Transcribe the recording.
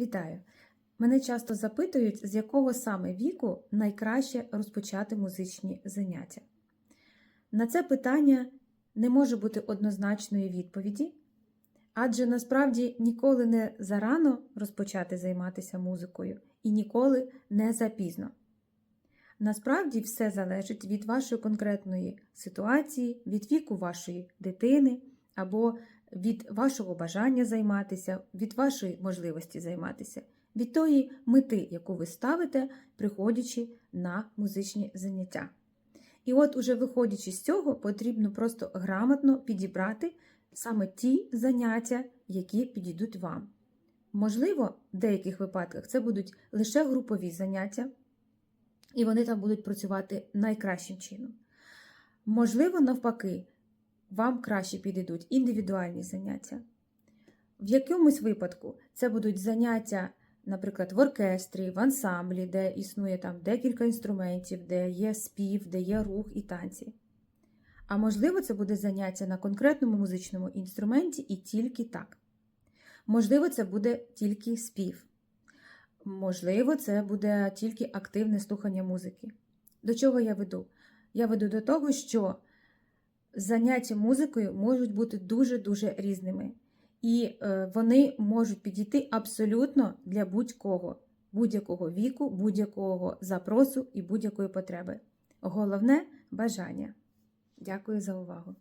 Вітаю! Мене часто запитують, з якого саме віку найкраще розпочати музичні заняття. На це питання не може бути однозначної відповіді, адже насправді ніколи не зарано розпочати займатися музикою і ніколи не запізно. Насправді все залежить від вашої конкретної ситуації, від віку вашої дитини або від вашого бажання займатися, від вашої можливості займатися, від тої мети, яку ви ставите, приходячи на музичні заняття. І от, уже виходячи з цього, потрібно просто грамотно підібрати саме ті заняття, які підійдуть вам. Можливо, в деяких випадках це будуть лише групові заняття, і вони там будуть працювати найкращим чином. Можливо, навпаки, вам краще підійдуть індивідуальні заняття. В якомусь випадку це будуть заняття, наприклад, в оркестрі, в ансамблі, де існує там декілька інструментів, де є спів, де є рух і танці. А можливо, це буде заняття на конкретному музичному інструменті і тільки так. Можливо, це буде тільки спів. Можливо, це буде тільки активне слухання музики. До чого я веду? Я веду до того, що заняття музикою можуть бути дуже-дуже різними. І е, вони можуть підійти абсолютно для будь-кого, будь-якого віку, будь-якого запросу і будь-якої потреби. Головне бажання. Дякую за увагу!